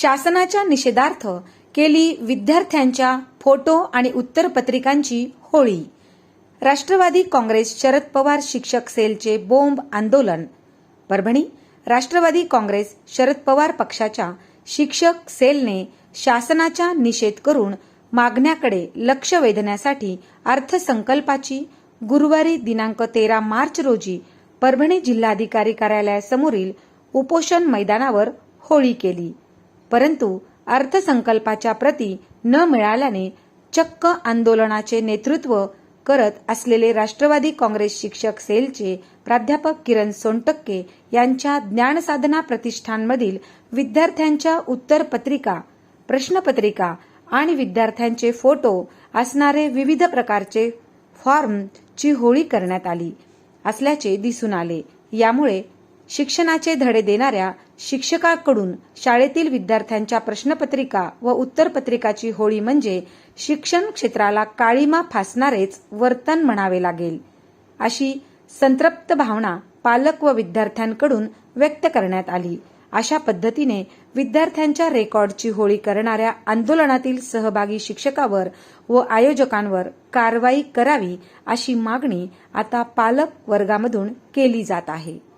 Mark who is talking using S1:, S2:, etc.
S1: शासनाच्या निषेधार्थ केली विद्यार्थ्यांच्या फोटो आणि उत्तरपत्रिकांची होळी. राष्ट्रवादी काँग्रेस शरद पवार शिक्षक सेलचे बोंब आंदोलन. परभणी राष्ट्रवादी काँग्रेस शरद पवार पक्षाच्या शिक्षक सेलने शासनाचा निषेध करून मागण्याकडे लक्ष वेधण्यासाठी अर्थसंकल्पाची गुरुवारी दिनांक तेरा मार्च रोजी परभणी जिल्हाधिकारी कार्यालयासमोरील उपोषण मैदानावर होळी केली. परंतु अर्थसंकल्पाच्या प्रती न मिळाल्याने चक्क आंदोलनाचे नेतृत्व करत असलेले राष्ट्रवादी काँग्रेस शिक्षक सेलचे प्राध्यापक किरण सोनटक्के यांच्या ज्ञानसाधना प्रतिष्ठानमधील विद्यार्थ्यांच्या उत्तरपत्रिका प्रश्नपत्रिका आणि विद्यार्थ्यांचे फोटो असणारे विविध प्रकारचे फॉर्मची होळी करण्यात आली असल्याचे दिसून आले. यामुळे शिक्षणाचे धडे देणाऱ्या शिक्षकाकडून शाळेतील विद्यार्थ्यांच्या प्रश्नपत्रिका व उत्तरपत्रिकाची होळी म्हणजे शिक्षण क्षेत्राला काळीमा फासणारेच वर्तन म्हणावे लागेल अशी संतृप्त भावना पालक व विद्यार्थ्यांकडून व्यक्त करण्यात आली. अशा पद्धतीने विद्यार्थ्यांच्या रेकॉर्डची होळी करणाऱ्या आंदोलनातील सहभागी शिक्षकावर व आयोजकांवर कारवाई करावी अशी मागणी आता पालक वर्गामधून केली जात आहे.